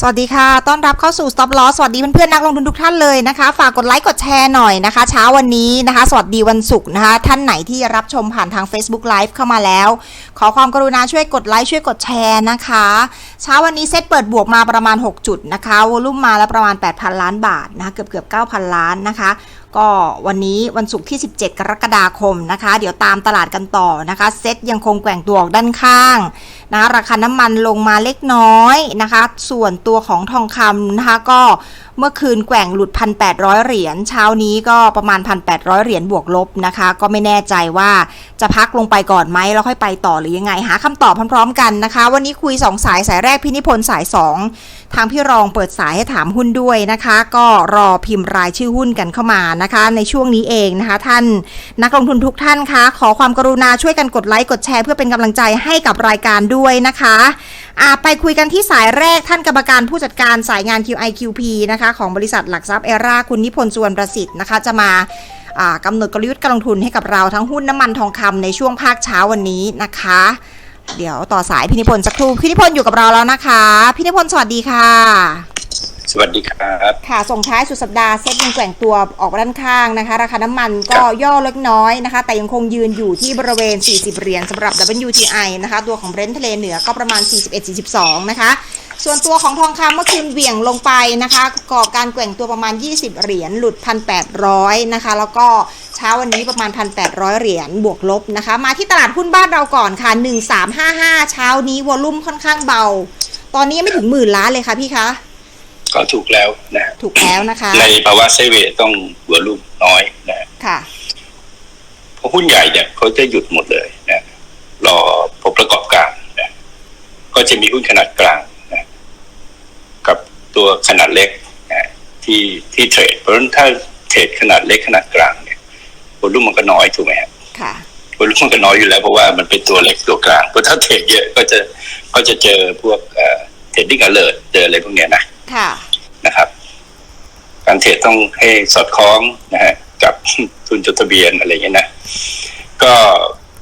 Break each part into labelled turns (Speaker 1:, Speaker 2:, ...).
Speaker 1: สวัสดีค่ะ ต้อนรับเข้าสู่ Stop Loss สวัสดีเพื่อนๆนักลงทุนทุกท่านเลยนะคะ ฝากกดไลค์ กดแชร์หน่อยนะคะ เช้าวันนี้นะคะ สวัสดีวันศุกร์นะคะ ท่านไหนที่รับชมผ่านทาง Facebook Live เข้ามาแล้ว ขอความกรุณาช่วยกดไลค์ ช่วยกดแชร์นะคะ เช้าวันนี้เซ็ตเปิดบวกมาประมาณ 6 จุดนะคะ วอลุ่มมาแล้วประมาณ 8,000 ล้านบาทนะคะ เกือบเกือบ9,000 ล้านนะคะ ก็วันนี้วันศุกร์ที่ 17 กรกฎาคมนะคะ เดี๋ยวตามตลาดกันต่อนะคะ เซ็ตยังคงแกว่งตัวออกด้านข้างนะคะราคาน้ำมันลงมาเล็กน้อยนะคะ ส่วนตัวของทองคำนะคะก็เมื่อคืนแกว่งหลุด 1,800 เหรียญ เช้านี้ก็ประมาณ 1,800 เหรียญบวกลบนะคะ ก็ไม่แน่ใจว่าจะพักลงไปก่อนไหมแล้วค่อยไปต่อหรือยังไง หาคำตอบพร้อมๆกันนะคะ วันนี้คุย 2 สายสายแรกพินิพนธ์สาย 2 ทางพี่รองเปิดสายให้ถามหุ้นด้วยนะคะ ก็รอพิมพ์รายชื่อหุ้นกันเข้ามานะคะ ในช่วงนี้เองนะคะ ท่านนักลงทุนทุกท่านคะขอความกรุณาช่วยกันกดไลค์กดแชร์เพื่อเป็นกำลังใจให้กับรายการด้วยนะคะอ่าไปคุยกันที่สายแรกท่านกรรมการผู้จัดการสายงาน QIQP นะคะ ของบริษัทหลักทรัพย์เอราคุณนิพนธ์สวรรณประสิทธิ์นะคะ จะมากำหนดกลยุทธ์การลงทุนให้กับเราทั้งหุ้นน้ำมันทองคำในช่วงภาคเช้าวันนี้นะคะ เดี๋ยวต่อสายพินิพนธ์สักครู่พินิพนธ์อยู่กับเราแล้วนะคะพินิพนธ์สวัสดีค่ะ
Speaker 2: สวัสดีครับ
Speaker 1: ค่ะส่งท้ายสุดสัปดาห์เซ็ตยังแกว่งตัวออกด้านข้างนะคะ ราคาน้ำมันก็ย่อเล็กน้อยนะคะ แต่ยังคงยืนอยู่ที่บริเวณ 40 เหรียญสำหรับ WTI นะคะ ตัวของเบรนท์ทะเลเหนือก็ประมาณ 41-42 นะคะ ส่วนตัวของทองคำเมื่อคืนเหวี่ยงลงไปนะคะก่อการแกว่งตัวประมาณ 20 เหรียญหลุด 1,800 นะคะ แล้วก็เช้าวันนี้ประมาณ 1,800 เหรียญบวกลบนะคะ มาที่ตลาดหุ้นบ้านเราก่อนค่ะ 1355 เช้านี้วอลุ่มค่อนข้างเบา ตอนนี้ยังไม่ถึงหมื่นล้านเลยค่ะพี่คะ
Speaker 2: ก็ถูกแล้วนะ
Speaker 1: ถูกแล้วนะคะ
Speaker 2: ในภาวะไซด์เวย์ต้องหัวลูกน้อยนะ
Speaker 1: ค่ะ
Speaker 2: เพราะหุ้นใหญ่เนี่ยเขาจะหยุดหมดเลยนะรอผลประกอบการนะก็จะมีหุ้นขนาดกลางนะกับตัวขนาดเล็กนะที่ที่เทรดเพราะฉะนั้นถ้าเทรดขนาดเล็กขนาดกลางเนี่ยหัวลูกมันก็น้อยถูกไหมครับ
Speaker 1: ค่ะ
Speaker 2: หัวลูกมันก็น้อยอยู่แล้วเพราะว่ามันเป็นตัวเล็กตัวกลางเพราะถ้าเทรดเยอะก็จะก็จะเจอพวกเทรดดิ้งอเลอร์เจออะไรพวกเนี้ยนะ
Speaker 1: ค่ะ
Speaker 2: นะครับการเทรดต้องให้สอดคล้องนะฮะกับทุนจดทะเบียนอะไรอย่างเงี้ยนะก็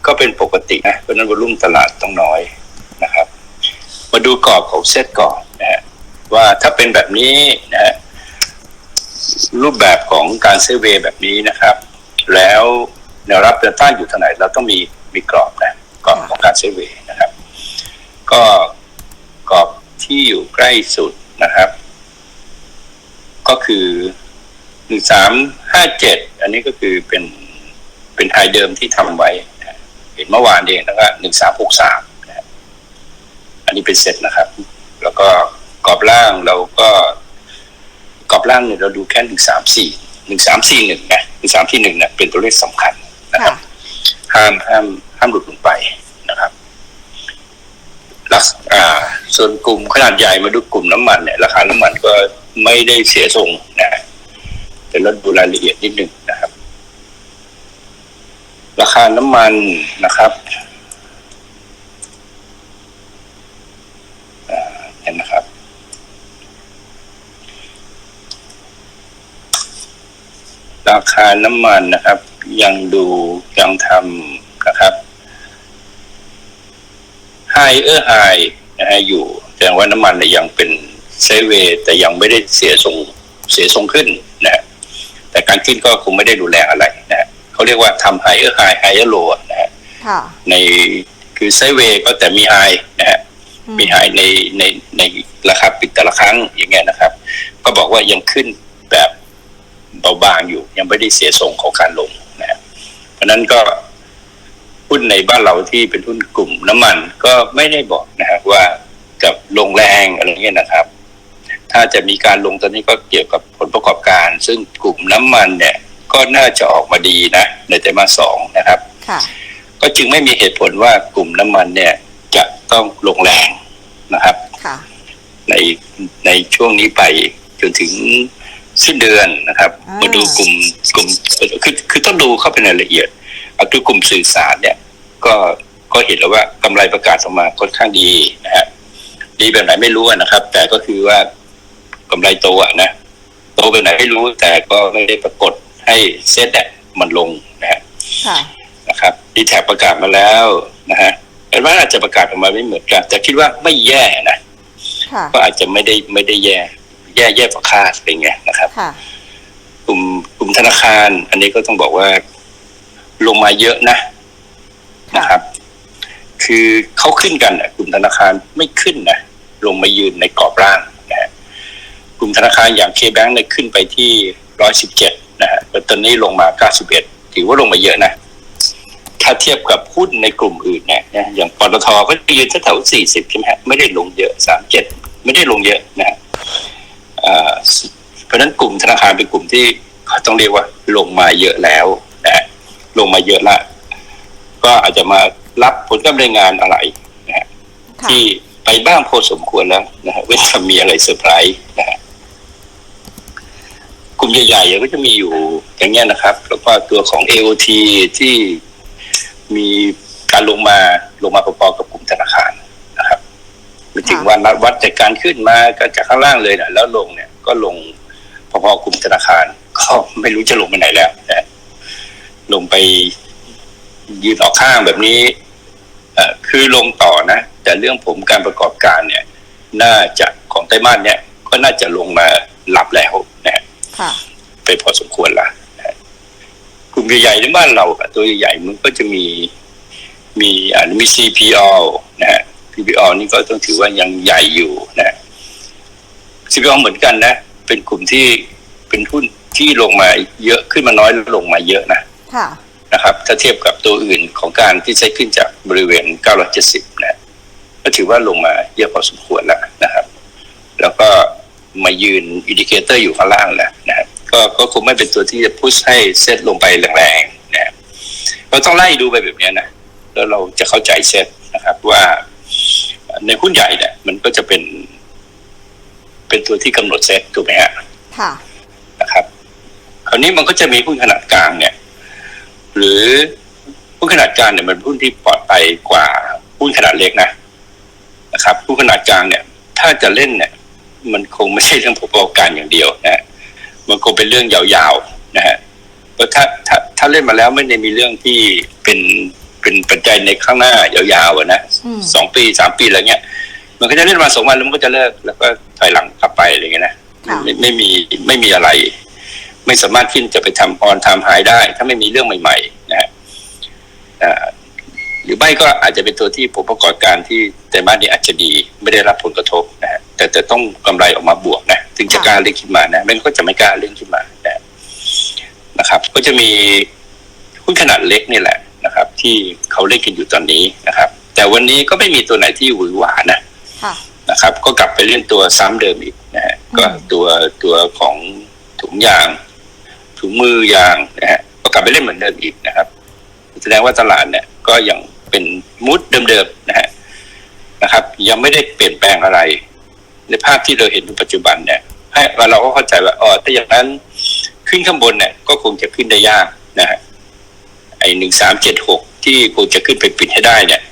Speaker 2: ก็เป็นปกตินะเพราะนั้นวอลุ่มตลาดต้องน้อยนะครับ มาดูกรอบของเซตก่อนนะฮะว่าถ้าเป็นแบบนี้นะฮะรูปแบบของการเซเวย์แบบนี้นะครับ แล้วแนวรับแนวต้านอยู่ทางไหนเราต้องมีมีกรอบนะกรอบของการเซเวย์นะครับ ก็กรอบที่อยู่ใกล้สุดนะครับ ก็คือหนึ่งสามห้าเจ็ดอันนี้ก็คือเป็นเป็นไฮเดิมที่ทำไว้นะเห็นเมื่อวานเองนะครับหนึ่งสามหกสามนะอันนี้เป็นเซตนะครับ แล้วก็กรอบล่างเราก็กรอบล่างเนี่ยเราดูแค่หนึ่งสามสี่หนึ่งสามสี่หนึ่งนะหนึ่งสามที่หนึ่งเนี่ยเป็นตัวเลขสำคัญนะครับห้ามห้ามห้ามหลุดลงไปนะครับลักษอ่า ส่วนกลุ่มขนาดใหญ่มาดูกลุ่มน้ำมันเนี่ยราคาน้ำมันก็ ไม่ได้เสียทรงนะแต่เราดูรายละเอียดนิดหนึ่งนะครับ ราคาน้ำมันนะครับเห็นนะครับ ราคาน้ำมันนะครับ ยังดูยังทำนะครับไฮเออร์ไฮนะฮะอยู่แสดงว่าน้ำมันเนี่ยยังเป็น ไซด์เวย์แต่ยังไม่ได้เสียทรงเสียทรงขึ้นนะฮะแต่การขึ้นก็คงไม่ได้รุนแรงอะไรนะฮะเขาเรียกว่าทำไฮเออร์ไฮไฮเออร์โลนะฮะ
Speaker 1: ค่ะ
Speaker 2: ในคือไซด์เวย์ก็แต่มีไฮนะฮะ
Speaker 1: อืม
Speaker 2: มีไฮในในในราคาปิดแต่ละครั้งอย่างเงี้ยนะครับ ก็บอกว่ายังขึ้นแบบเบาบางอยู่ ยังไม่ได้เสียทรงของการลงนะฮะเพราะฉะนั้นก็หุ้นในบ้านเราที่เป็นหุ้นกลุ่มน้ำมัน ก็ไม่ได้บอกนะครับว่ากับลงแรงอะไรเงี้ยนะครับ ถ้าจะมีการลงตอนนี้ก็เกี่ยวกับผลประกอบการ ซึ่งกลุ่มน้ำมันเนี่ยก็น่าจะออกมาดีนะในไตรมาสสองนะครับ
Speaker 1: ค่ะ
Speaker 2: ก็จึงไม่มีเหตุผลว่ากลุ่มน้ำมันเนี่ยจะต้องลงแรงนะครับ
Speaker 1: ค่ะ
Speaker 2: ในในช่วงนี้ไปจนถึงสิ้นเดือนนะครับ
Speaker 1: อ่าม
Speaker 2: มาดูกลุ่มกลุ่มคือคือต้องดูเข้าไปในรายละเอียดเอาคือกลุ่มสื่อสารเนี่ยก็ก็เห็นแล้วว่ากำไรประกาศออกมาค่อนข้างดีนะฮะดีแบบไหนไม่รู้อะนะครับ แต่ก็คือว่า กำไรโตอะนะโตแบบไหนไม่รู้แต่ก็ไม่ได้ปรากฏให้เซ็ตเนี่ยมันลงนะฮะ
Speaker 1: ค่ะ
Speaker 2: นะครับดีแท็ประกาศมาแล้วนะฮะแต่ว่าอาจจะประกาศออกมาไม่เหมือนกัน แต่คิดว่าไม่แย่นะ
Speaker 1: ค่ะ
Speaker 2: ก็อาจจะไม่ได้ไม่ได้แย่ แย่แย่กว่าคาดอะไรเงี้ยนะครับ
Speaker 1: ค่ะ
Speaker 2: กลุ่มกลุ่มธนาคาร อันนี้ก็ต้องบอกว่าลงมาเยอะนะ
Speaker 1: ค่ะ
Speaker 2: นะครับ คือเขาขึ้นกันน่ะกลุ่มธนาคารไม่ขึ้นนะลงมายืนในกรอบร่างนะฮะ กลุ่มธนาคารอย่างเคแบงเนี่ยขึ้นไปที่ร้อยสิบเจ็ดนะฮะแต่ตอนนี้ลงมาเก้าสิบเอ็ดถือว่าลงมาเยอะนะ ถ้าเทียบกับหุ้นในกลุ่มอื่นเนี่ยนะอย่างปตทก็ยืนแถวสี่สิบใช่ไหมฮะไม่ได้ลงเยอะสามเจ็ดไม่ได้ลงเยอะนะฮะอ่าเพราะฉะนั้นกลุ่มธนาคารเป็นกลุ่มที่เขาต้องเรียกว่าลงมาเยอะแล้วนะฮะลงมาเยอะละ ก็อาจจะมารับผลกำไรงานอะไรนะฮะ
Speaker 1: ค่ะ
Speaker 2: ที่ไปบ้างพอสมควรแล้วนะฮะเว้นแต่มีอะไรเซอร์ไพรส์นะฮะ กลุ่มใหญ่ๆก็จะมีอยู่อย่างเงี้ยนะครับ แล้วก็ตัวของ AOT ที่มีการลงมาลงมาพอๆกับกลุ่มธนาคารนะครับไม่ถึงว่านัดวัดจากการขึ้นมาก็จากข้างล่างเลยนะแล้วลงเนี่ยก็ลงพอๆกลุ่มธนาคาร ก็ไม่รู้จะลงไปไหนแล้วนะลงไปยืนออกข้างแบบนี้คือลงต่อนะ แต่เรื่องผมการประกอบการเนี่ย น่าจะของไต้มาสเนี่ย ก็น่าจะลงมาหลับแล้วนะ ไปพอสมควรละนะฮะกลุ่มใหญ่ๆในบ้านเราอะตัวใหญ่ๆมันก็จะมีมีอ่ามี CPO นะฮะ CPO นี่ก็ต้องถือว่ายังใหญ่อยู่นะ CPO เหมือนกันนะ เป็นกลุ่มที่เป็นหุ้นที่ลงมาเยอะขึ้นมาน้อยแล้วลงมาเยอะนะ
Speaker 1: ค่ะ
Speaker 2: นะครับ ถ้าเทียบกับตัวอื่นของการที่ใช้ขึ้นจากบริเวณ 970 นะ ก็ถือว่าลงมาเยอะพอสมควรแล้วนะครับ แล้วก็มายืนอินดิเคเตอร์อยู่ข้างล่างแล้วนะครับ ก็ก็คงไม่เป็นตัวที่จะพุชให้เซตลงไปแรงๆนะเราต้องไล่ดูไปแบบเนี้ยนะแล้วเราจะเข้าใจเซตนะครับว่าในหุ้นใหญ่เนี่ยมันก็จะเป็น เป็นตัวที่กำหนดเซตถูกไหมฮะ
Speaker 1: ค่ะ
Speaker 2: นะครับ คราวนี้มันก็จะมีหุ้นขนาดกลางเนี่ย หรือหุ้นขนาดกลางเนี่ยมันเป็นหุ้นที่ปลอดภัยกว่าหุ้นขนาดเล็กนะนะครับหุ้นขนาดกลางเนี่ย ถ้าจะเล่นเนี่ย มันคงไม่ใช่เรื่องประกอบการอย่างเดียวนะ มันคงเป็นเรื่องยาวๆนะฮะเพราะถ้าถ้าถ้าเล่นมาแล้วไม่ได้มีเรื่องที่เป็นเป็นปัจจัยในข้างหน้ายาวๆอะนะ
Speaker 1: อืม
Speaker 2: สองปีสามปีอะไรเงี้ย มันก็จะเล่นมาสองวันแล้วมันก็จะเลิก แล้วก็ถอยหลังกลับไปอะไรเงี้ยนะ
Speaker 1: ค่ะ
Speaker 2: ไม่ไม่มีไม่มีอะไร ไม่สามารถที่จะไปทำออนทำหายได้ ถ้าไม่มีเรื่องใหม่ ๆ นะฮะอ่า หรือไม่ก็อาจจะเป็นตัวที่ผลประกอบการที่แต่มาสนี้อาจจะดีไม่ได้รับผลกระทบนะฮะแต่แต่ต้องกำไรออกมาบวกนะถึงจะกล้าเล่นขึ้นมานะไม่งั้นก็จะไม่กล้าเล่นขึ้นมานะนะครับ ก็จะมีหุ้นขนาดเล็กนี่แหละนะครับ ที่เขาเล่นกันอยู่ตอนนี้นะครับ แต่วันนี้ก็ไม่มีตัวไหนที่หวือหวานะ
Speaker 1: ค่ะ
Speaker 2: นะครับ ก็กลับไปเล่นตัวซ้ำเดิมอีกนะฮะ
Speaker 1: อืม
Speaker 2: ก็ตัวตัวของถุงยาง ถุงมือยางนะฮะก็กลับไปเล่นเหมือนเดิมอีกนะครับแสดงว่าตลาดเนี่ยก็ยัง เป็นมูดเดิมๆนะฮะนะครับ ยังไม่ได้เปลี่ยนแปลงอะไร ในภาพที่เราเห็นในปัจจุบันเนี่ย ให้เราก็เข้าใจว่าอ๋อถ้าอย่างนั้นขึ้นข้างบนเนี่ยก็คงจะขึ้นได้ยากนะฮะไอ้หนึ่งสามเจ็ดหกที่คงจะขึ้นไปปิดให้ได้เนี่ย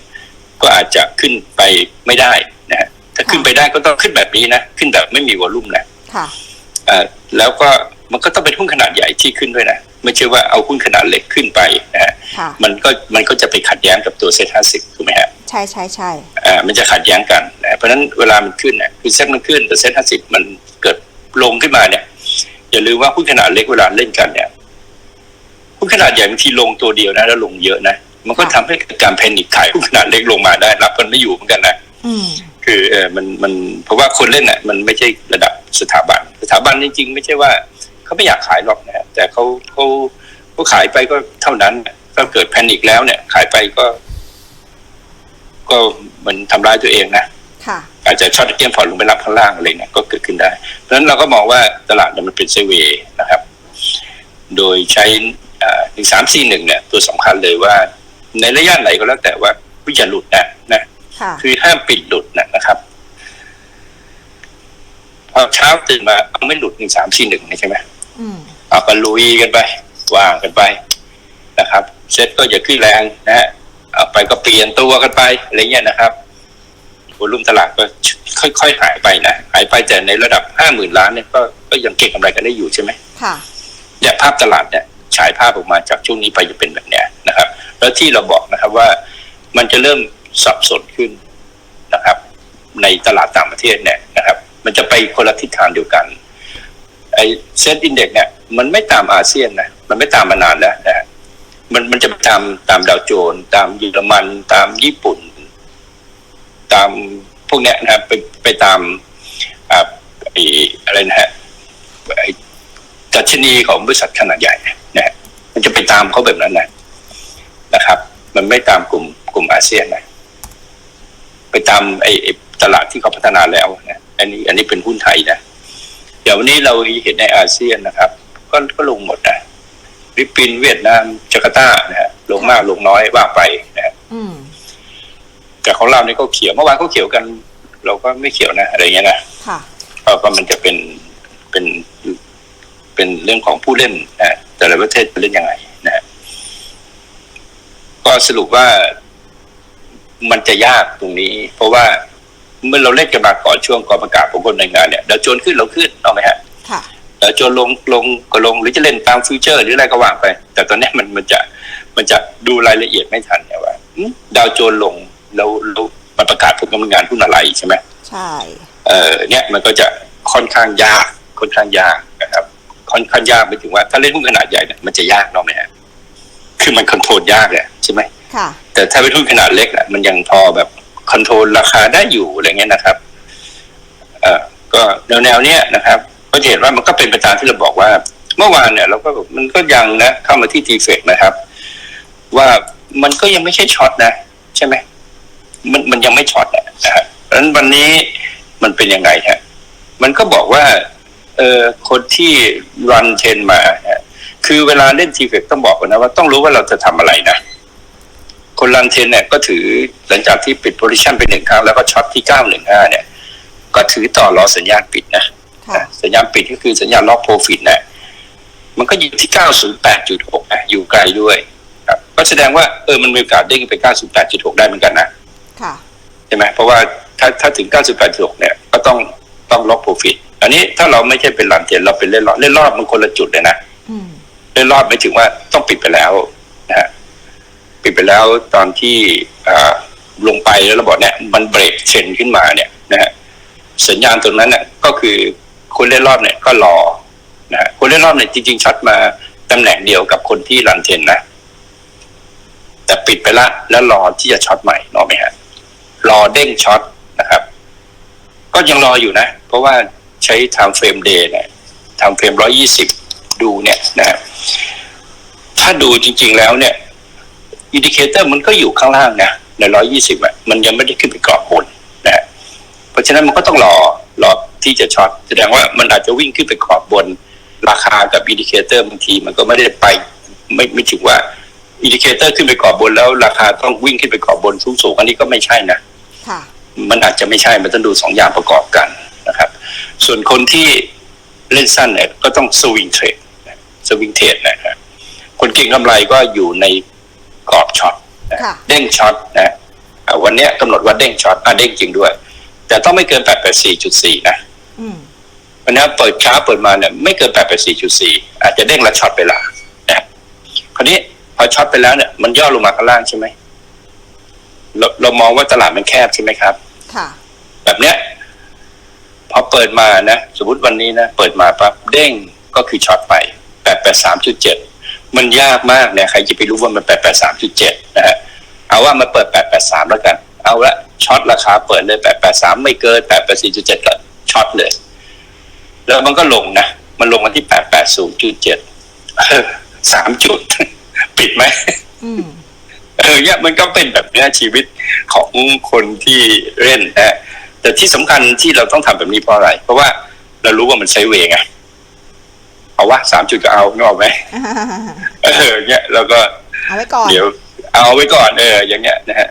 Speaker 2: ก็อาจจะขึ้นไปไม่ได้นะฮะถ้าขึ้นไปได้ก็ต้องขึ้นแบบนี้นะขึ้นแบบไม่มีวอลลุ่มนะ
Speaker 1: ค่ะ
Speaker 2: อ่าแล้วก็มันก็ต้องเป็นหุ้นขนาดใหญ่ที่ขึ้นด้วยนะ ไม่ใช่ว่าเอาหุ้นขนาดเล็กขึ้นไปนะฮะ
Speaker 1: ค่ะ
Speaker 2: มันก็มันก็จะไปขัดแย้งกับตัวเซ็ตห้าสิบถูกไหมฮะ
Speaker 1: ใช่ใช่ใช่
Speaker 2: อ่ามันจะขัดแย้งกันนะเพราะฉะนั้นเวลามันขึ้นเนี่ยคือเซ็ตมันขึ้นแต่เซ็ตห้าสิบมันเกิดลงขึ้นมาเนี่ย อย่าลืมว่าหุ้นขนาดเล็กเวลาเล่นกันเนี่ยหุ้นขนาดใหญ่บางทีลงตัวเดียวนะแล้วลงเยอะนะมันก็ทำให้เกิดการแพนิคขายหุ้นขนาดเล็กลงมาได้รับกันไม่อยู่เหมือนกันนะ
Speaker 1: อืม
Speaker 2: คือเออมันมันเพราะว่าคนเล่นอะมันไม่ใช่ระดับสถาบัน สถาบันจริงๆ ไม่ใช่ว่า เขาไม่อยากขายหรอกนะฮะแต่เขาเขาเขาขายไปก็เท่านั้นถ้าเกิดแพนิคแล้วเนี่ย ขายไปก็ ก็มันทำร้ายตัวเองนะ
Speaker 1: ค่ะ
Speaker 2: อาจจะช็อตเกมพอร์ตลงไปรับข้างล่างอะไรเนี่ยก็เกิดขึ้นได้ เพราะฉะนั้นเราก็มองว่าตลาดเนี่ยมันเป็นไซด์เวย์นะครับ โดยใช้หนึ่งสามสี่หนึ่งเนี่ย ตัวสำคัญเลยว่า ในระยะไหนก็แล้วแต่ว่าวิอย่าหลุดนะนะ
Speaker 1: ค่ะ
Speaker 2: คือห้ามปิดหลุดนะนะครับพอเช้าตื่นมาเอาไม่หลุดหนึ่งสามสี่หนึ่งใช่ไหม
Speaker 1: อืม
Speaker 2: เอาก็ลุยกันไปว่างกันไปนะครับ เซ็ตก็อย่าขึ้นแรงนะฮะเอาไปก็เปลี่ยนตัวกันไปอะไรเงี้ยนะครับวอลุ่มตลาดก็ค่อยๆหายไปนะหายไปแต่ในระดับห้าหมื่นล้านเนี่ยก็ก็ยังเก็งกำไรกันได้อยู่ใช่ไหม
Speaker 1: ค่ะ
Speaker 2: เนี่ยภาพตลาดเนี่ยฉายภาพออกมาจากช่วงนี้ไปจะเป็นแบบเนี้ยนะครับ แล้วที่เราบอกนะครับว่ามันจะเริ่มสับสนขึ้นนะครับ ในตลาดต่างประเทศเนี่ยนะครับ มันจะไปคนละทิศทางเดียวกัน ไอเซ็ตอินเด็กเนี่ยมันไม่ตามอาเซียนนะมันไม่ตามมานานแล้วนะฮะมันมันจะไปตามตามดาวโจนส์ตามเยอรมัน ตามญี่ปุ่น ตามพวกเนี้ยนะครับไปไปตามอ่าไออะไรนะฮะไอดัชนีของบริษัทขนาดใหญ่นะฮะมันจะไปตามเขาแบบนั้นนะนะครับ มันไม่ตามกลุ่มกลุ่มอาเซียนนะไปตามไอไอ้ตลาดที่เขาพัฒนาแล้วนะอันนี้อันนี้เป็นหุ้นไทยนะ เดี๋ยววันนี้เราเห็นในอาเซียนนะครับ ก็ก็ลงหมดนะฟิลิปปินส์เวียดนามจาการ์ตานะฮะลงมากลงน้อยว่าไปนะฮะ
Speaker 1: อืม
Speaker 2: แต่ของเราเนี่ยก็เขียวเมื่อวานก็เขียวกัน เราก็ไม่เขียวนะอะไรเงี้ยนะ
Speaker 1: ค่ะ
Speaker 2: เพราะว่ามันจะเป็นเป็นเป็นเรื่องของผู้เล่นนะแต่ละประเทศเล่นยังไงนะฮะก็สรุปว่ามันจะยากตรงนี้ เพราะว่า เมื่อเราเล่นกันมาก่อนช่วงก่อนประกาศของคนในงานเนี่ยเดี๋ยวโจนขึ้นเราขึ้นเอาไหมฮะ
Speaker 1: ค่ะ
Speaker 2: เดี๋ยวโจนลงลงก็ลงหรือจะเล่นตามฟิวเจอร์ หรืออะไรก็ว่างไป แต่ตอนเนี้ยมันมันจะมันจะดูรายละเอียดไม่ทันเนี่ยว่าอืมดาวโจนลงแล้วแล้วมันประกาศผลกำลังงานหุ้นอะไรใช่ไหม
Speaker 1: ใช่
Speaker 2: เอ่อเนี่ยมันก็จะค่อนข้างยากค่อนข้างยากนะครับค่อนข้างยากไปถึงว่าถ้าเล่นหุ้นขนาดใหญ่เนี่ยมันจะยากเนาะไหมฮะคือมันคอนโทรลยากแหละใช่ไหม
Speaker 1: ค่ะ
Speaker 2: แต่ถ้าเป็นหุ้นขนาดเล็กน่ะมันยังพอแบบ คอนโทรลราคาได้อยู่อะไรเงี้ยนะครับเอ่อก็แนวแนวๆเนี้ยนะครับก็จะเห็นว่ามันก็เป็นไปตามที่เราบอกว่า เมื่อวานเนี่ยเราก็บอกมันก็ยังนะเข้ามาที่ทีเฟกนะครับ ว่ามันก็ยังไม่ใช่ช็อตนะ ใช่ไหมมันมันยังไม่ช็อตนะฮะเพราะนั้นวันนี้มันเป็นยังไงฮะมันก็บอกว่า เออคนที่รันเทนมาฮะคือเวลาเล่นทีเฟกต้องบอกก่อนนะว่าต้องรู้ว่าเราจะทำอะไรนะ คนรันเทนเนี่ยก็ถือหลังจากที่ปิดโพซิชันไปหนึ่งครั้งแล้วก็ช็อตที่เก้าหนึ่งห้าเนี่ย ก็ถือต่อรอสัญญาณปิดนะ
Speaker 1: ค่ะ
Speaker 2: นะสัญญาณปิดก็คือสัญญาณล็อกโปรฟิตนะมันก็อยู่ที่908.6นะอยู่ไกลด้วยครับก็แสดงว่าเออมันมีโอกาสเด้งไป908.6ได้เหมือนกันนะ
Speaker 1: ค่ะ
Speaker 2: ใช่ไหมเพราะว่าถ้าถ้าถึง986เนี่ยก็ต้องต้องล็อกโปรฟิตอันนี้ถ้าเราไม่ใช่เป็นลันเทนเราเป็นเล่นรอบเล่นรอบมันคนละจุดเลยนะ
Speaker 1: อืม
Speaker 2: เล่นรอบไม่ถึงว่าต้องปิดไปแล้วนะฮะ ปิดไปแล้วตอนที่ลงไปแล้วราบอกเนี่ยมันเบรกเทรนขึ้นมาเนี่ยนะฮะสัญญาณตรงนั้นเนี่ยก็คือคนเล่นรอบเนี่ยก็รอนะฮะคนเล่นรอบเนี่ยจริง ๆช็อตมาตำแหน่งเดียวกับคนที่รันเทนนะแต่ปิดไปละแล้วรอที่จะช็อตใหม่รอไหมฮะรอเด้งช็อตนะครับ ก็ยังรออยู่นะ เพราะว่าใช้ time frame day เนี่ย time frame ร้อยี่สิบดูเนี่ยนะฮะถ้าดูจริง ๆแล้วเนี่ย อินดิเคเตอร์มันก็อยู่ข้างล่างนะในร้อยี่สิบอะมันยังไม่ได้ขึ้นไปกรอบบนนะฮะเพราะฉะนั้นมันก็ต้องรอรอที่จะช็อตแสดงว่ามันอาจจะวิ่งขึ้นไปกรอบบนราคากับอินดิเคเตอร์บางทีมันก็ไม่ได้ไปไม่ไม่ถึงว่าอินดิเคเตอร์ขึ้นไปกรอบบนแล้วราคาต้องวิ่งขึ้นไปกรอบบนสูงๆอันนี้ก็ไม่ใช่นะ
Speaker 1: ค่ะ
Speaker 2: มันอาจจะไม่ใช่มันต้องดูสองอย่างประกอบกันนะครับ ส่วนคนที่เล่นสั้นเนี่ยก็ต้องสวิงเทรดสวิงเทรดนะครับคนเก่งกำไรก็อยู่ใน กรอบช็อตนะ
Speaker 1: ค่ะ
Speaker 2: เด้งช็อตนะอ่าวันเนี้ยกำหนดว่าเด้งช็อตอะเด้งจริงด้วย แต่ต้องไม่เกิน884.4นะ
Speaker 1: อืม
Speaker 2: วันนี้เปิดช้าเปิดมาเนี่ยไม่เกิน884.4อาจจะเด้งและช็อตไปละนะคราวนี้พอช็อตไปแล้วเนี่ยมันย่อลงมาข้างล่างใช่ไหมเราเรามองว่าตลาดมันแคบใช่ไหมครับ
Speaker 1: ค่ะ
Speaker 2: แบบเนี้ยพอเปิดมานะสมมติวันนี้นะเปิดมาปั๊บเด้งก็คือช็อตไปแปดแปดสามจุดเจ็ด มันยากมากเนี่ยใครจะไปรู้ว่ามันแปดแปดสามจุดเจ็ดนะฮะเอาว่ามันเปิดแปดแปดสามแล้วกัน เอาละช็อตราคาเปิดเลยแปดแปดสามไม่เกินแปดแปดสี่จุดเจ็ดก็ช็อตเลย แล้วมันก็ลงนะมันลงมาที่แปดแปดศูนย์จุดเจ็ดสามจุด ปิดไหม
Speaker 1: อืม
Speaker 2: เออเนี่ยมันก็เป็นแบบเนี้ยชีวิตของคนที่เล่นนะแต่ที่สำคัญที่เราต้องทำแบบนี้เพราะอะไร เพราะว่าเรารู้ว่ามันไซด์เวย์ไง เอาวะสามจุดก็เอาไม่ออกไหมเออเนี่ยเราก็
Speaker 1: เอาไว้ก่อน
Speaker 2: เดี๋ยวเอาไว้ก่อนเอออย่างเงี้ยนะฮะ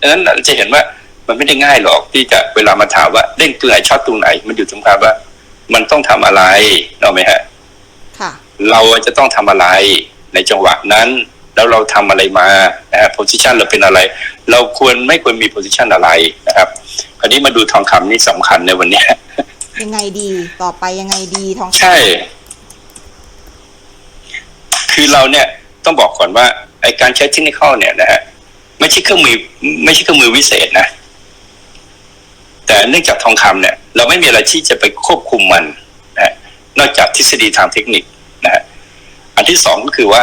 Speaker 2: ดังนั้นเราจะเห็นว่ามันไม่ได้ง่ายหรอกที่จะเวลามาถามว่าเล่นตัวไหนช็อตตรงไหน มันอยู่สำคัญว่า มันต้องทำอะไรเนาะไหมฮะ
Speaker 1: ค่ะ
Speaker 2: เราจะต้องทำอะไรในจังหวะนั้น แล้วเราทำอะไรมานะฮะโพซิชันเราเป็นอะไร เราควรไม่ควรมีโพซิชันอะไรนะครับ คราวนี้มาดูทองคำนี่สำคัญในวันเนี้ย
Speaker 1: ยังไงดีต่อไปยังไงดีทองคำ
Speaker 2: ใช่ คือเราเนี่ยต้องบอกก่อนว่าไอการใช้เทคนิคเนี่ยนะฮะไม่ใช่เครื่องมือไม่ใช่เครื่องมือวิเศษนะแแต่เนื่องจากทองคำเนี่ย เราไม่มีอะไรที่จะไปควบคุมมันนะฮะนอกจากทฤษฎีทางเทคนิคนะฮะอันที่สองก็คือว่า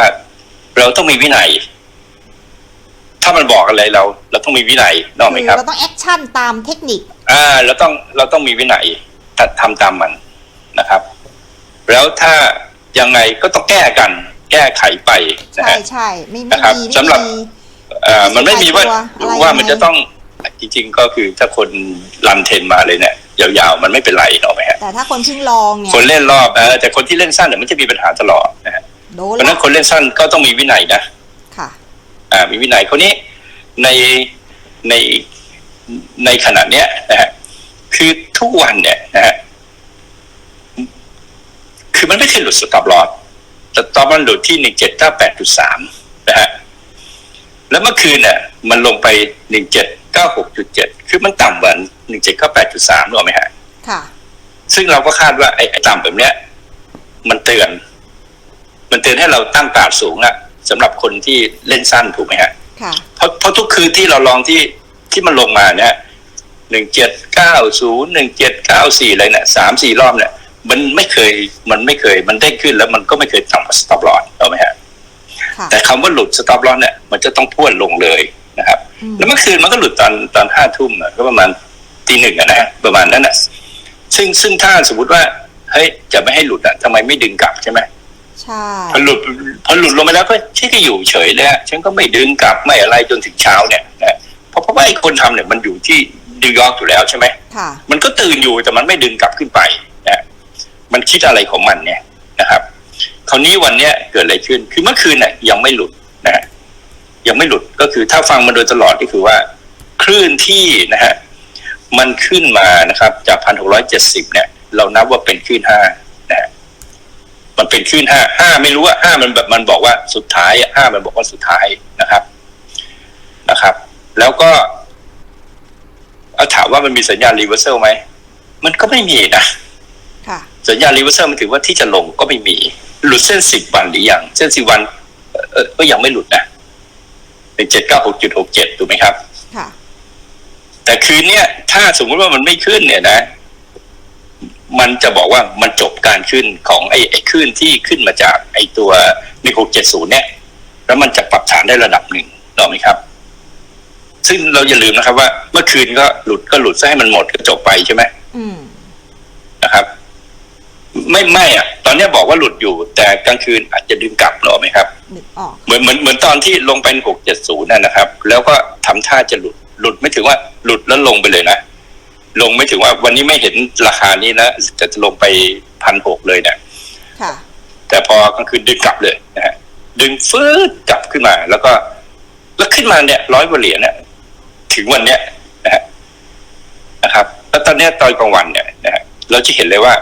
Speaker 2: เราต้องมีวินัย ถ้ามันบอกอะไรเรา เราต้องมีวินัยนกออกไหม
Speaker 1: คือ
Speaker 2: ครับ
Speaker 1: เราต้องแอคชั่นตามเทคนิค
Speaker 2: อ่าเราต้องเราต้องมีวินัยตัดทำตามมันนะครับ แล้วถ้ายังไงก็ต้องแก้กัน แก้ไขไปนะ
Speaker 1: ใช่
Speaker 2: ฮะ
Speaker 1: ใช่ไม่ไม่
Speaker 2: นะครับ
Speaker 1: มีไม่
Speaker 2: สำหรับ
Speaker 1: มี
Speaker 2: เอ่อมันไม่มีว่า
Speaker 1: อะไร
Speaker 2: ว่า
Speaker 1: ยังไง
Speaker 2: มันจะต้องจริง ๆ ก็คือถ้าคนรันเทรนมาเลยเนี่ยยาวๆมันไม่เป็นไรเนาะไหมฮะ
Speaker 1: แต่ถ้าคนเพิ่งลองเนี่ย
Speaker 2: คนเล่นรอบเออแต่คนที่เล่นสั้นเนี่ยมันจะมีปัญหาตลอดนะฮะ
Speaker 1: โดน
Speaker 2: เพราะฉะนั้
Speaker 1: ละ
Speaker 2: นคนเล่นสั้นก็ต้องมีวินัยนะ
Speaker 1: ค่ะ
Speaker 2: อ่ามีวินัยคนนี้ในในในขณะเนี้ยนะฮะคือทุกวันเนี่ยนะฮะคือมันไม่เคยหลุดสต็อปลอส แต่ตอนมันหลุดที่หนึ่งเจ็ดเก้าแปดจุดสามนะฮะแล้วเมื่อคืนเนี่ยมันลงไปหนึ่งเจ็ดเก้าหกจุดเจ็ดคือมันต่ำกว่าหนึ่งเจ็ดเก้าแปดจุดสามหรอกไหมฮะ
Speaker 1: ค่ะ
Speaker 2: ซึ่งเราก็คาดว่าไอ้ไอ้ต่ำแบบเนี้ย มันเตือน มันเตือนให้เราตั้งการดสูงอะสำหรับคนที่เล่นสั้นถูกไหมฮะ
Speaker 1: ค่ะ
Speaker 2: เพราะเพราะทุกคืนที่เราลองที่ที่มันลงมาเนี่ยหนึ่งเจ็ดเก้าศูนย์หนึ่งเจ็ดเก้าสี่อะไรเนี่ยสามสี่รอบเนี่ย มันไม่เคยมันไม่เคยมันได้ขึ้นแล้วมันก็ไม่เคยต่ำกว่าสต็อปลอสเอาไหมฮะ
Speaker 1: ค่ะ
Speaker 2: แต่คำว่าหลุดสต็อปลอสเนี่ยมันจะต้องพรวดลงเลยนะครับ
Speaker 1: อืม
Speaker 2: แล้วเมื่อคืนมันก็หลุดตอนตอนห้าทุ่มอะก็ประมาณตีหนึ่งอะนะฮะประมาณนั้นอะซึ่งซึ่งถ้าสมมติว่าเฮ้ยจะไม่ให้หลุดอะทำไมไม่ดึงกลับใช่ไหม
Speaker 1: ใช่
Speaker 2: พอหลุดพอหลุดลงไปแล้วก็ฉันก็อยู่เฉยเลยฮะฉันก็ไม่ดึงกลับไม่อะไรจนถึงเช้าเนี่ยนะเพราะเพราะว่าไอ้คนทำเนี่ยมันอยู่ที่นิวยอร์กอยู่แล้วใช่ไหม
Speaker 1: ค่ะ
Speaker 2: มันก็ตื่นอยู่แต่มันไม่ดึงกลับขึ้นไปนะ มันคิดอะไรของมันเนี่ยนะครับคราวนี้วันเนี้ยเกิดอะไรขึ้น คือเมื่อคืนน่ะยังไม่หลุดนะฮะยังไม่หลุดก็คือถ้าฟังมาโดยตลอดก็คือว่า คลื่นที่นะฮะมันขึ้นมานะครับ จากพันหกร้อยเจ็ดสิบเนี่ย เรานับว่าเป็นคลื่นห้านะฮะมันเป็นคลื่นห้าห้าไม่รู้ว่าห้ามันแบบมันบอกว่าสุดท้ายห้ามันบอกว่าสุดท้ายนะครับนะครับ แล้วก็เอาถามว่ามันมีสัญญาณรีเวอร์เซลไหมมันก็ไม่มีนะ สัญญาณรีเวอร์เซลมันถือว่าที่จะลงก็ไม่มี หลุดเส้นสิบวันหรือยังเส้นสิบวันเอ่อเอ่อก็ยังไม่หลุดนะเป็นเจ็ดเก้าหกจุดหกเจ็ดถูกไหมครับ
Speaker 1: ค่ะแต่
Speaker 2: แต่คืนเนี้ยถ้าสมมติว่ามันไม่ขึ้นเนี่ยนะ มันจะบอกว่ามันจบการขึ้นของไอ้ไอ้ขึ้นที่ขึ้นมาจากไอ้ตัวหนึ่งหกเจ็ดศูนย์เนี่ย แล้วมันจะปรับฐานได้ระดับหนึ่งถูกไหมครับ ซึ่งเราอย่าลืมนะครับว่า เมื่อคืนก็หลุดก็หลุดซะให้มันหมดก็จบไปใช่ไหม
Speaker 1: อืม
Speaker 2: นะครับ ไม่ไม่อะ ตอนเนี้ยบอกว่าหลุดอยู่ แต่กลางคืนอาจจะดึงกลับหรอกไหมครับ
Speaker 1: นึกออก
Speaker 2: เหมือนเหมือนเหมือนตอนที่ลงไปหกเจ็ดศูนย์นะครับ แล้วก็ทำท่าจะหลุดหลุดไม่ถึงว่าหลุดแล้วลงไปเลยนะ ลงไม่ถึงว่าวันนี้ไม่เห็นราคานี้นะจะจะลงไปพันหกเลยเนะ
Speaker 1: ค่ะ
Speaker 2: แต่พอกลางคืนดึงกลับเลยนะฮะดึงฟืดกลับขึ้นมา แล้วก็แล้วขึ้นมาเนี่ยร้อยกว่าเหรียญเนี่ยถึงวันเนี้ยนะฮะนะครับ แล้วตอนเนี้ยตอนกลางวันเนี่ยนะฮะเราจะเห็นเลยว่า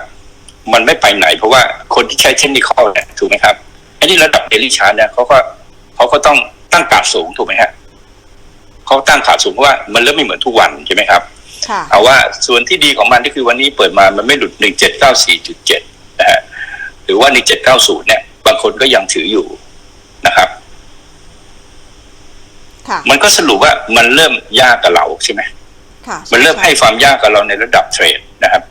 Speaker 2: มันไม่ไปไหน เพราะว่าคนที่ใช้เทคนิคเนี่ยถูกไหมครับอันนี้ระดับเดลิชาร์เนี่ยเขาก็เขาก็ต้องตั้งการดสูงถูกไหมฮะเขาตั้งการดสูงเพราะว่ามันเริ่มไม่เหมือนทุกวันใช่ไหมครับ
Speaker 1: ค่ะ
Speaker 2: เอาว่าส่วนที่ดีของมันก็คือวันนี้เปิดมามันไม่หลุดหนึ่งเจ็ดเก้าสี่จุดเจ็ดนะฮะหรือว่าหนึ่งเจ็ดเก้าศูนย์เนี่ย บางคนก็ยังถืออยู่นะครับ
Speaker 1: ค่ะ
Speaker 2: มันก็สรุปว่ามันเริ่มยากกับเราใช่ไหม
Speaker 1: ค่ะ
Speaker 2: มันเริ่มให้ความยากกับเราในระดับเทรดนะครับ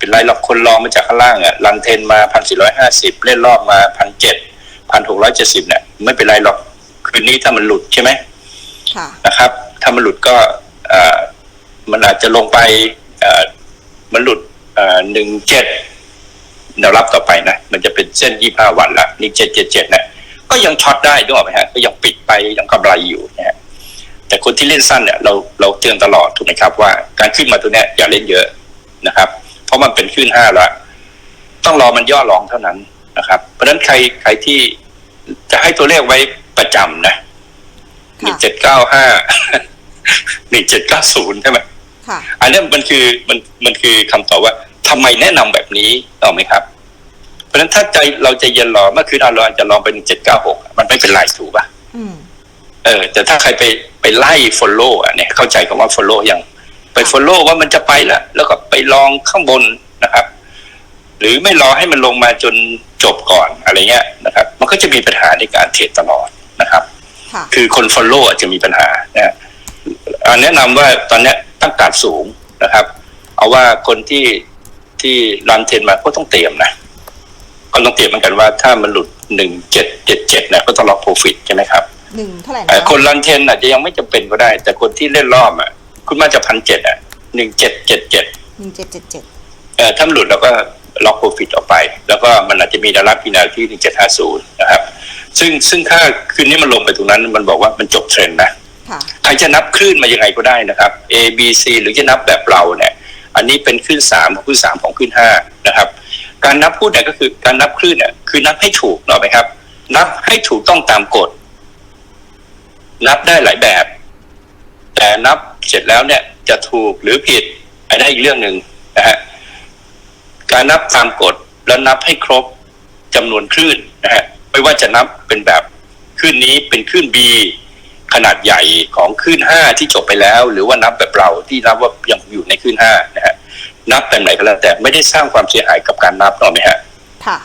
Speaker 2: เป็นไรหรอกคนลองมาจากข้างล่างอะรันเทนมาพันสี่ร้อยห้าสิบเล่นรอบมาพันเจ็ดพันหกร้อยเจ็ดสิบเนี่ยไม่เป็นไรหรอกคืนนี้ถ้ามันหลุดใช่ไหม
Speaker 1: ค่ะ
Speaker 2: นะครับ ถ้ามันหลุดก็เอ่อมันอาจจะลงไปเอ่อมันหลุดหนึ่งเจ็ดแนวรับต่อไปนะ มันจะเป็นเส้นยี่ห้าวันละนี่เจ็ดเจ็ดเจ็ดนะก็ยังช็อตได้ด้วยไหมฮะก็ยังปิดไปยังกำไรอยู่นะฮะแต่คนที่เล่นสั้นเนี่ยเราเราเตือนตลอดถูกไหมครับว่าการขึ้นมาตัวเนี้ยอย่าเล่นเยอะนะครับ เพราะมันเป็นขึ้นห้าแล้วต้องรอมันย่อลองเท่านั้นนะครับ เพราะฉะนั้นใครใครที่จะให้ตัวเลขไว้ประจำนะหนึ่ง
Speaker 1: ค่ะ
Speaker 2: เจ็ดเก้าห้าหนึ่งเจ็ดเก้าศูนย์ใช่ไหม
Speaker 1: ค่ะ
Speaker 2: อันนี้มันคือมันมันคือคำตอบว่าทำไมแนะนำแบบนี้ต่อไหมครับ เพราะฉะนั้นถ้าใจเราจะเย็นรอเมื่อคืนเราอาจจะลองไปหนึ่งเจ็ดเก้าหกมันไม่เป็นไรถูกป่ะ
Speaker 1: อืม
Speaker 2: เออ แต่ถ้าใครไปไปไล่ follow อะเนี่ยเข้าใจคำว่า follow ยัง ไป follow ว่ามันจะไปแล้วแล้วก็ไปลองข้างบนนะครับ หรือไม่รอให้มันลงมาจนจบก่อนอะไรเงี้ยนะครับ มันก็จะมีปัญหาในการเทรดตลอดนะครับ
Speaker 1: ค่ะ
Speaker 2: คือคน follow อะจะมีปัญหานะฮะอ่าแนะนำว่าตอนเนี้ยตั้งการดสูงนะครับ เอาว่าคนที่ที่รันเทรนมาก็ต้องเตรียมนะก็ต้องเตรียมเหมือนกันว่าถ้ามันหลุดหนึ่งเจ็ดเจ็ดเจ็ดนะก็ต้องล็อกโปรฟิตใช่ไหมครับ
Speaker 1: หนึ่งเท่าไหร่
Speaker 2: เอ่อ
Speaker 1: นะ
Speaker 2: คนรันเทรนอาจจะยังไม่จำเป็นก็ได้ แต่คนที่เล่นรอบอะ คุณมาจะพันเจ็ดอะหนึ่งเจ็ดเจ็ดเจ็ด
Speaker 1: หนึ่งเจ็ดเจ็ดเจ็ด
Speaker 2: เอ่อถ้ามันหลุดแล้วก็ล็อกโปรฟิตออกไป แล้วก็มันอาจจะมีดารับพินาที่หนึ่งเจ็ดห้าศูนย์นะครับ ซึ่งซึ่งถ้าคืนนี้มันลงไปตรงนั้น มันบอกว่ามันจบเทรนด์นะ
Speaker 1: ค่ะ
Speaker 2: ใครจะนับคลื่นมายังไงก็ได้นะครับ A B C หรือจะนับแบบเราเนี่ยอันนี้เป็นคลื่นสามของคลื่นสามของคลื่นห้านะครับ การนับพูดเนี่ยก็คือการนับคลื่นเนี่ยคือนับให้ถูกเนาะไหมครับ นับให้ถูกต้องตามกฎนับได้หลายแบบ แต่นับ เสร็จแล้วเนี่ยจะถูกหรือผิดอันนั้นอีกเรื่องหนึ่งนะฮะการนับตามกฎแล้วนับให้ครบจำนวนคลื่นนะฮะไม่ว่าจะนับเป็นแบบคลื่นนี้เป็นคลื่น B ขนาดใหญ่ของคลื่นห้าที่จบไปแล้ว หรือว่านับแบบเราที่นับว่ายังอยู่ในคลื่นห้านะฮะนับแบบไหนก็แล้วแต่ไม่ได้สร้างความเสียหายกับการนับหรอกไหมฮะ
Speaker 1: ค่ะ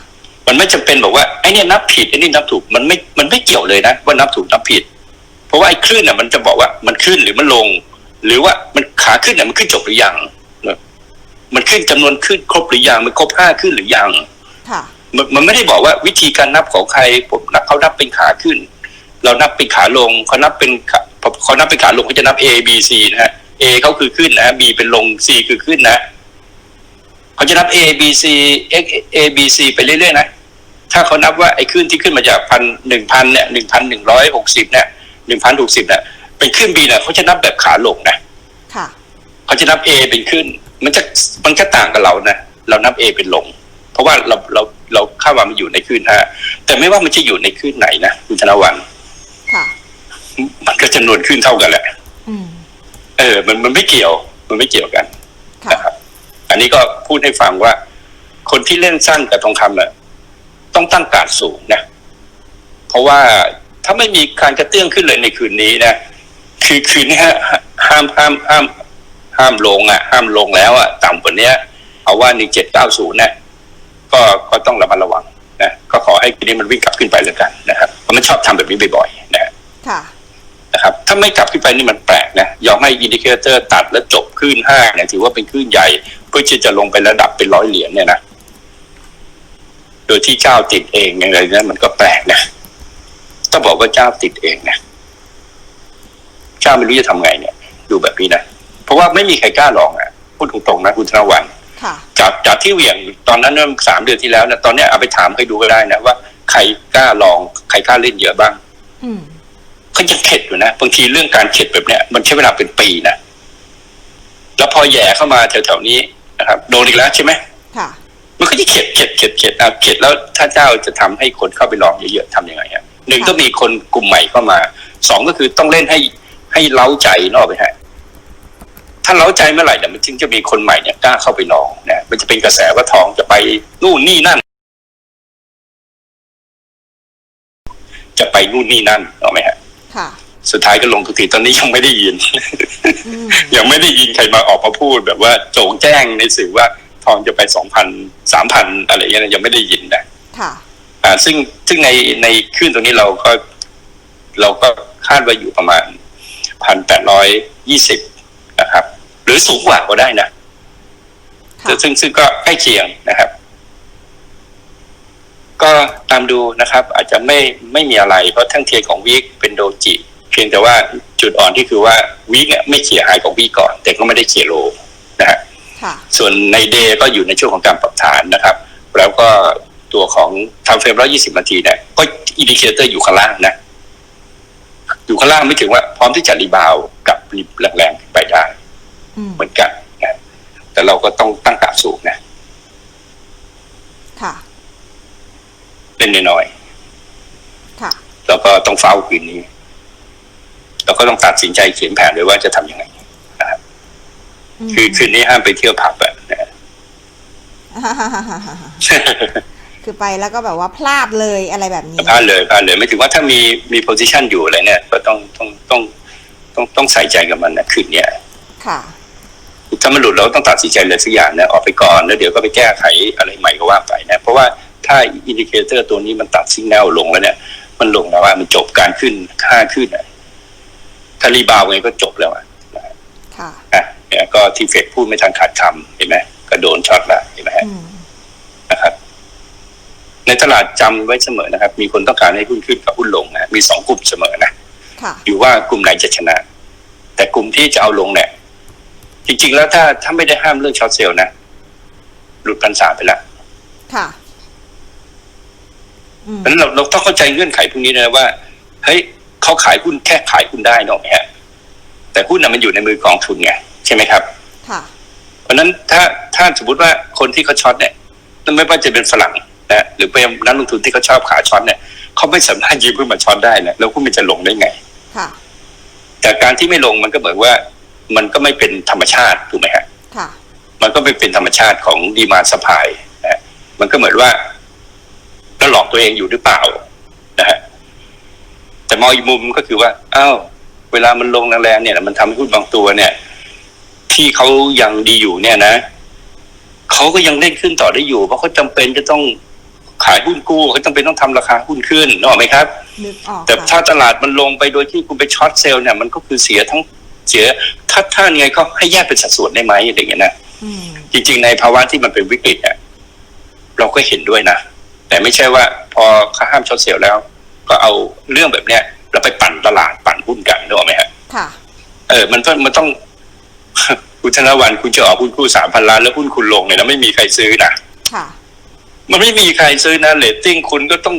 Speaker 2: มันไม่จำเป็นบอกว่าไอ้เนี่ยนับผิดไอ้นี่นับถูกมันไม่มันไม่เกี่ยวเลยนะว่านับถูกนับผิด เพราะว่าไอ้คลื่นน่ะมันจะบอกว่ามันขึ้นหรือมันลง หรือว่ามันขาขึ้นน่ะมันขึ้นจบหรือยังนะมันขึ้นจำนวนขึ้นครบหรือยังมันครบห้าขึ้นหรือยัง
Speaker 1: ค่ะ
Speaker 2: มันมันไม่ได้บอกว่าวิธีการนับของใครผมนับเขานับเป็นขาขึ้น เรานับเป็นขาลงเขานับเป็นขาเขานับเป็นขาลงเขาจะนับ A B C นะฮะ A เขาคือขึ้นนะ B เป็นลง C คือขึ้นนะเขาจะนับ A B C X A B C ไปเรื่อยๆนะถ้าเขานับว่าไอ้ขึ้นที่ขึ้นมาจากพันหนึ่งพันเนี่ยหนึ่งพันหนึ่งร้อยหกสิบเนี่ยหนึ่งพันหกสิบเนี่ย เป็นขึ้น B เนี่ยเขาจะนับแบบขาลงนะ
Speaker 1: ค่ะ
Speaker 2: เขาจะนับ A เป็นขึ้น มันจะมันก็ต่างกับเรานะเรานับ A เป็นลง เพราะว่าเราเราเราเข้ามามันอยู่ในคลื่นห้าแต่ไม่ว่ามันจะอยู่ในคลื่นไหนนะคุณธนวัน
Speaker 1: ค่ะ
Speaker 2: มันก็จำนวนคลื่นเท่ากันแหละ
Speaker 1: อืม
Speaker 2: เออ มันมันไม่เกี่ยว มันไม่เกี่ยวกัน
Speaker 1: ค่ะ
Speaker 2: นะครับ อันนี้ก็พูดให้ฟังว่า คนที่เล่นสั้นกับทองคำน่ะต้องตั้งการดสูงนะ เพราะว่าถ้าไม่มีการกระเตื้องขึ้นเลยในคืนนี้นะ คือคืนนี้ฮะห้ามห้ามห้าม ห้ามลงอะ ห้ามลงแล้วอะต่ำกว่าเนี้ยเอาว่าหนึ่งเจ็ดเก้าศูนย์เนี่ยก็ก็ต้องระมัดระวังนะก็ขอให้คืนนี้มันวิ่งกลับขึ้นไปแล้วกันนะครับเพราะมันชอบทำแบบนี้บ่อยๆนะ
Speaker 1: ค่ะ
Speaker 2: นะครับ ถ้าไม่กลับขึ้นไปนี่มันแปลกนะยอมให้อินดิเคเตอร์ตัดแล้วจบคลื่นห้าเนี่ยถือว่าเป็นคลื่นใหญ่ เพื่อที่จะลงไประดับเป็นร้อยเหรียญเนี่ยนะโดยที่เจ้าติดเองอย่างไรนั้นมันก็แปลกนะต้องบอกว่าเจ้าติดเองนะ เจ้าไม่รู้จะทำไงเนี่ยดูแบบนี้นะเพราะว่าไม่มีใครกล้าลองอะพูดตรงๆนะคุณธนวัน
Speaker 1: ค่ะ
Speaker 2: จากจากที่เหวี่ยงตอนนั้นเริ่มสามเดือนที่แล้วนะตอนเนี้ยเอาไปถามใครดูก็ได้นะว่าใครกล้าลองใครกล้าเล่นเยอะบ้าง
Speaker 1: อืม
Speaker 2: ก็ยังเข็ดอยู่นะบางทีเรื่องการเข็ดแบบเนี้ยมันใช้เวลาเป็นปีนะแล้วพอแย่เข้ามาแถวๆนี้นะครับโดนอีกแล้วใช่ไหม
Speaker 1: ค่ะ
Speaker 2: มันก็จะเข็ดเข็ดเข็ดเข็ดอะเข็ดแล้วถ้าเจ้าจะทำให้คนเข้าไปลองเยอะๆทำยังไงฮะหนึ่ง
Speaker 1: ค่ะ
Speaker 2: ต้องมีคนกลุ่มใหม่เข้ามาสองก็คือต้องเล่นให้ ให้เล้าใจนอกไปฮะถ้าเล้าใจเมื่อไหร่เนี่ยมันจึงจะมีคนใหม่เนี่ยกล้าเข้าไปลองนะมันจะเป็นกระแสว่าทองจะไปนู่นนี่นั่น จะไปนู่นนี่นั่นเอาไหมฮะ
Speaker 1: ค่ะ
Speaker 2: สุดท้ายก็ลงทุกทีตอนนี้ยังไม่ได้ยิน
Speaker 1: อืม
Speaker 2: ยังไม่ได้ยินใครมาออกมาพูดแบบว่าโจงแจ้งในสื่อว่าทองจะไปสองพันสามพันอะไรอย่างเงี้ยนะยังไม่ได้ยินนะ
Speaker 1: ค่ะ
Speaker 2: อ่า ซึ่งซึ่งในในคลื่นตรงนี้เราก็ เราก็คาดว่าอยู่ประมาณ พันแปดร้อยยี่สิบนะครับ หรือสูงกว่าก็ได้นะ
Speaker 1: ค่ะ
Speaker 2: ซึ่งซึ่งก็ใกล้เคียงนะครับ ก็ตามดูนะครับ อาจจะไม่ไม่มีอะไร เพราะทั้งเทียนของวีคเป็นโดจิ เพียงแต่ว่าจุดอ่อนที่คือว่าวีคเนี่ยไม่เขี่ยไฮของวีคก่อน แต่ก็ไม่ได้เขี่ยโลนะฮะ
Speaker 1: ค่ะ
Speaker 2: ส่วนในเดย์ก็อยู่ในช่วงของการปรับฐานนะครับ แล้วก็ตัวของทำเฟรม120นาทีเนี่ยก็อินดิเคเตอร์อยู่ข้างล่างนะ อยู่ข้างล่างไม่ถึงว่าพร้อมที่จะรีบาวด์กับรีบแรงๆขึ้นไปได้
Speaker 1: อืม
Speaker 2: เหมือนกันนะแต่เราก็ต้องตั้งกาดสูงนะ
Speaker 1: ค่ะ
Speaker 2: เล่นน้อย
Speaker 1: ค่ะ
Speaker 2: ๆแล้วก็ต้องเฝ้าคืนนี้เราก็ต้องตัดสินใจเขียนแผนด้วยว่าจะทำยังไง
Speaker 1: ม
Speaker 2: คือคืนนี้ห้ามไปเที่ยวผับอะนะ
Speaker 1: คือไปแล้วก็แบบว่าพลาดเลยอะไรแบบนี้
Speaker 2: พลาดเลยพลาดเลยไม่ถึงว่าถ้ามีมีโพซิชันอยู่อะไรเนี่ย ก็ต้องต้องต้องต้องต้องใส่ใจกับมันนะคืนเนี้ย
Speaker 1: ค่ะ
Speaker 2: ถ้ามันหลุดเราต้องตัดสินใจเลยสักอย่างนะออกไปก่อนแล้วเดี๋ยวก็ไปแก้ไขอะไรใหม่ก็ว่าไปนะเพราะว่าถ้าอินดิเคเตอร์ตัวนี้มันตัดซิงแนลลงแล้วเนี่ยมันลงแล้วว่ามันจบการขึ้นค่าขึ้นอะถ้ารีบาวไงก็จบแล้วอะ
Speaker 1: ค่ะ
Speaker 2: อะในเนี่ยก็ทีเฟกพูดไม่ทันขาดคำเห็นไหมก็โดนช็อตละเห็นไหมฮะ
Speaker 1: อืม
Speaker 2: นะครับ ในตลาดจำไว้เสมอนะครับ มีคนต้องการให้หุ้นขึ้นกับหุ้นลงนะมีสองกลุ่มเสมอนะ
Speaker 1: ค่ะ
Speaker 2: อยู่ว่ากลุ่มไหนจะชนะ แต่กลุ่มที่จะเอาลงเนี่ยจริง ๆ แล้วถ้าถ้าไม่ได้ห้ามเรื่องช็อตเซลล์นะหลุดพันสามไปแล้ว
Speaker 1: ค่ะอืม
Speaker 2: เพราะฉะนั้นเราเราต้องเข้าใจเงื่อนไขพวกนี้นะว่าเฮ้ยเขาขายหุ้นแค่ขายหุ้นได้เนอะไหมฮะแต่หุ้นน่ะมันอยู่ในมือกองทุนไงใช่ไหมครับ
Speaker 1: ค่ะ
Speaker 2: เพราะฉะนั้นถ้าถ้าสมมติว่าคนที่เขาช็อตเนี่ยไม่ว่าจะเป็นฝรั่ง นะหรือเป็นนักลงทุนที่เขาชอบขาช็อตเนี่ยเขาไม่สามารถยืมเพื่อมาช็อตได้นะแล้วหุ้นมันจะลงได้ไง
Speaker 1: ค่ะ
Speaker 2: แต่การที่ไม่ลงมันก็เหมือนว่า มันก็ไม่เป็นธรรมชาติถูกไหมฮะ
Speaker 1: ค่ะ
Speaker 2: มันก็ไม่เป็นธรรมชาติของดีมาสปายนะมันก็เหมือนว่าเราหลอกตัวเองอยู่หรือเปล่านะฮะแต่มองอีกมุมก็คือว่าอ้าวเวลามันลงแรงๆเนี่ย มันทำให้หุ้นบางตัวเนี่ย ที่เขายังดีอยู่เนี่ยนะเขาก็ยังเล่นขึ้นต่อได้อยู่ เพราะเขาจำเป็นจะต้อง ขายหุ้นกู้เขาจำเป็นต้องทำราคาหุ้นขึ้นนึกออกไหมครับ
Speaker 1: นึกออก
Speaker 2: แต่
Speaker 1: ค่ะ
Speaker 2: ถ้าตลาดมันลงไปโดยที่คุณไปช็อตเซลล์เนี่ยมันก็คือเสียทั้งเสียถ้าถ้ายังไงก็ให้แยกเป็นสัดส่วนได้ไหมอะไรอย่างเงี้ยนะ
Speaker 1: อืม
Speaker 2: จริง ๆ ในภาวะที่มันเป็นวิกฤตเนี่ยเราก็เห็นด้วยนะ แต่ไม่ใช่ว่าพอเขาห้ามช็อตเซลล์แล้ว ก็เอาเรื่องแบบเนี้ยเราไปปั่นตลาดปั่นหุ้นกันนึกออกไหมฮะ
Speaker 1: ค่ะ
Speaker 2: เออ มันต้องมันต้องคุณธนวันคุณจะออกหุ้นกู้สามพันล้านแล้วหุ้นคุณลงเนี่ยนะไม่มีใครซื้อนะ
Speaker 1: ค่ะ
Speaker 2: มันไม่มีใครซื้อนะเรตติ้งคุณก็ต้อง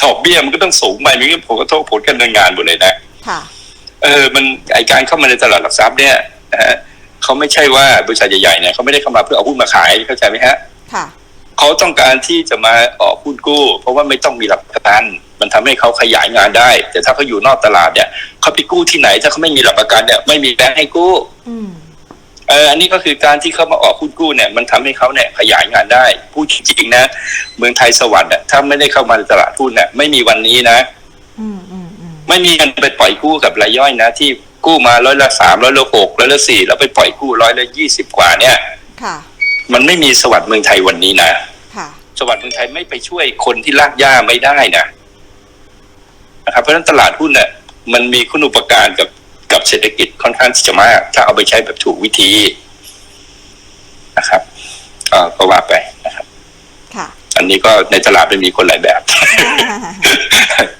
Speaker 2: ดอกเบี้ยมันก็ต้องสูงไปไมันก็ผลกระทบผลการดำเนินงานหมดเลยนะ
Speaker 1: ค่ะ
Speaker 2: เออมันไอการเข้ามาในตลาดหลักทรัพย์เนี่ยนะฮะเขาไม่ใช่ว่าบริษัทใหญ่ๆเนี่ยเขาไม่ได้เข้ามาเพื่อเอาหุ้นมาขายเข้าใจไหมฮะ
Speaker 1: ค่ะ
Speaker 2: เขาต้องการที่จะมาออกหุ้นกู้ เพราะว่าไม่ต้องมีหลักประกัน มันทำให้เขาขยายงานได้ แต่ถ้าเขาอยู่นอกตลาดเนี่ยเขาไปกู้ที่ไหน ถ้าเขาไม่มีหลักประกันเนี่ยไม่มีแบงค์ให้กู้
Speaker 1: อืม
Speaker 2: เอออันนี้ก็คือการที่เขามาออกหุ้นกู้เนี่ยมันทำให้เขาเนี่ยขยายงานได้พูดจริงๆนะ เมืองไทยสวัสดิ์เนี่ยถ้าไม่ได้เข้ามาในตลาดหุ้นเนี่ยไม่มีวันนี้นะ
Speaker 1: อืมอืมอืม
Speaker 2: ไม่มีเงินไปปล่อยกู้กับรายย่อยนะ ที่กู้มาร้อยละสามร้อยละหกร้อยละสี่แล้วไปปล่อยกู้ร้อยละยี่สิบกว่าเนี่ย
Speaker 1: ค่ะ
Speaker 2: มันไม่มีสวัสดิ์เมืองไทยวันนี้นะ
Speaker 1: ค่ะ
Speaker 2: สวัสดิ์เมืองไทยไม่ไปช่วยคนที่ลากย่าไม่ได้นะนะครับเพราะฉะนั้นตลาดหุ้นเนี่ยมันมีคุณอุปการกับ กับเศรษฐกิจค่อนข้างที่จะมาก ถ้าเอาไปใช้แบบถูกวิธีนะครับก็ก็ว่าไปนะครับ
Speaker 1: ค่ะ
Speaker 2: อันนี้ก็ในตลาดมันมีคนหลายแบบ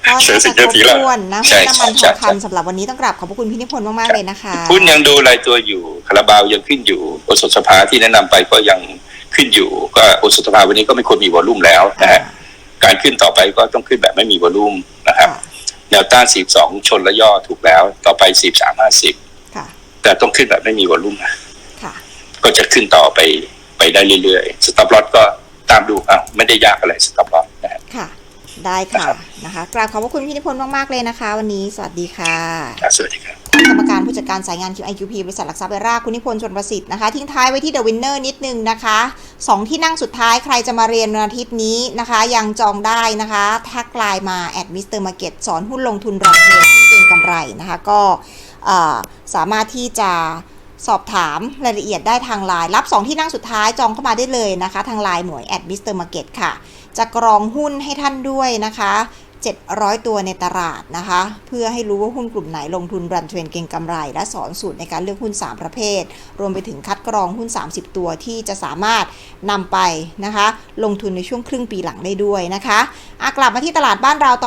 Speaker 1: ก็
Speaker 2: เศรษฐ
Speaker 1: น่า
Speaker 2: กิจ
Speaker 1: จะครบ
Speaker 2: ที่เรา
Speaker 1: ถ้วนนะ
Speaker 2: ใช่
Speaker 1: หุ้นน้ำมันท
Speaker 2: ใช่
Speaker 1: อง
Speaker 2: ใช่
Speaker 1: คำสำหรับวันนี้ต้องกราบขอบพระคุณพี่นิพนธ์มากๆเลยนะคะ
Speaker 2: หุ้นยังดูรายตัวอยู่คาราบาวยังขึ้นอยู่โอสถสภาที่แนะนำไปก็ยังขึ้นอยู่ ก็โอสถสภาวันนี้ก็ไม่ควรมีวอลลุ่มแล้วนะฮะการขึ้นต่อไปก็ต้องขึ้นแบบไม่มีวอลลุ่มนะครับ
Speaker 1: ค่ะ
Speaker 2: แนวต้าน 42 ชนและย่อถูกแล้ว ต่อไป 43 50
Speaker 1: ค่ะ
Speaker 2: แต่ต้องขึ้นแบบไม่มีวอลลุ่มนะ
Speaker 1: ค่ะ
Speaker 2: ก็จะขึ้นต่อไปไปได้เรื่อยๆ สต็อปลอตก็ตามดูอ้าวไม่ได้ยากอะไรสต็อปลอตนะฮะ
Speaker 1: ค่ะ ได้ค่ะ
Speaker 2: นะครับ
Speaker 1: นะคะกราบขอบพระคุณพี่นิพนธ์มาก ๆ เลยนะคะ วันนี้สวัสดีค่ะ
Speaker 2: อะสวัสดีครับ
Speaker 1: กรรมการผู้จัดการสายงาน QIQP บริษัทหลักทรัพย์เบราคุณนิพนธ์ชนประสิทธิ์นะคะ ทิ้งท้ายไว้ที่ The Winner นิดนึงนะคะสองที่นั่งสุดท้ายใครจะมาเรียนวันอาทิตย์นี้นะคะ ยังจองได้นะคะทักไลน์มา at Mr. Market สอนหุ้นลงทุนรับเงินเก็งกำไรนะคะ ก็สามารถที่จะสอบถามรายละเอียดได้ทางไลน์รับ 2 ที่นั่งสุดท้ายจองเข้ามาได้เลยนะคะ ทางไลน์หมวย at Mr. Market ค่ะ จะกรองหุ้นให้ท่านด้วยนะคะ 700 ตัวในตลาดนะคะ เพื่อให้รู้ว่าหุ้นกลุ่มไหนลงทุนรันเทรนเก่งกำไร และสอนสูตรในการเลือกหุ้น 3 ประเภท รวมไปถึงคัดกรองหุ้น 30 ตัวที่จะสามารถนำไปนะคะ ลงทุนในช่วงครึ่งปีหลังได้ด้วยนะคะอะกลับมาที่ตลาดบ้านเราต่อ